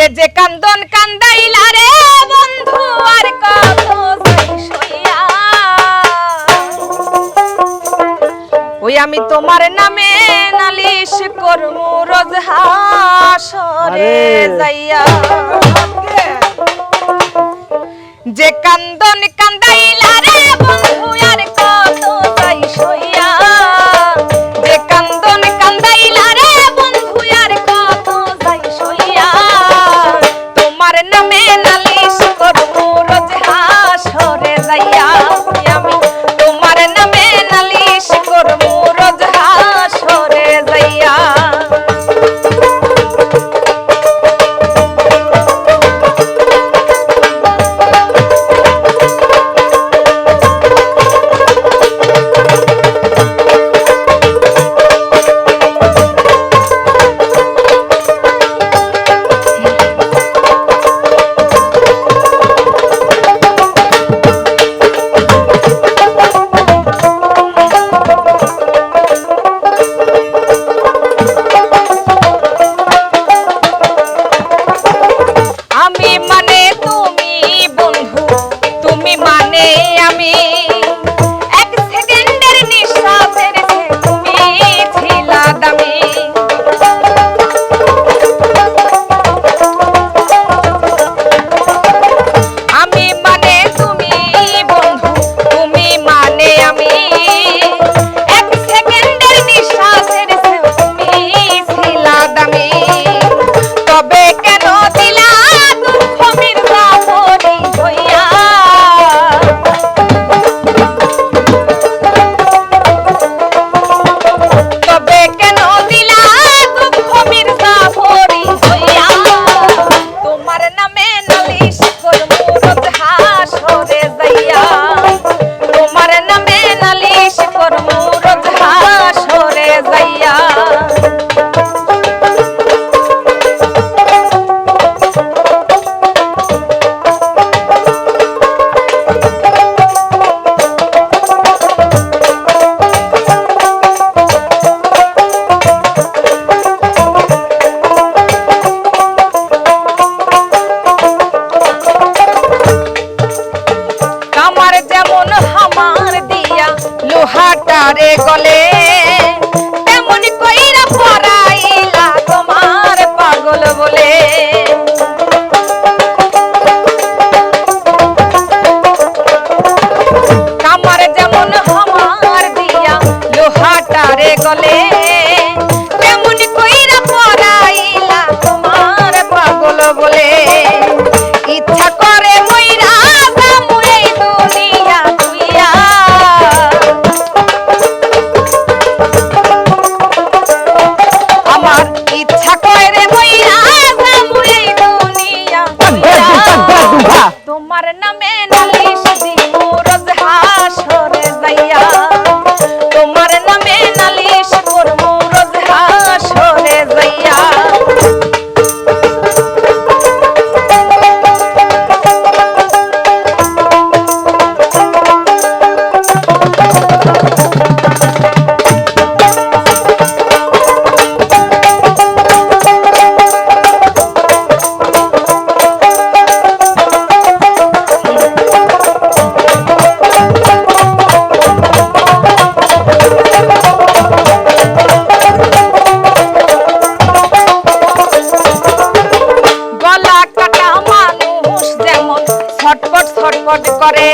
ওরে যে কান্দন কান্দাইলা রে বন্ধু আর কত ওই আমি তোমার নামে নালিশ করম রোজ হাসরে যাইয়া। যে কান্দন কান্দাইলা রে বন্ধু হাটারে গলে ছটপট ছটপট করে।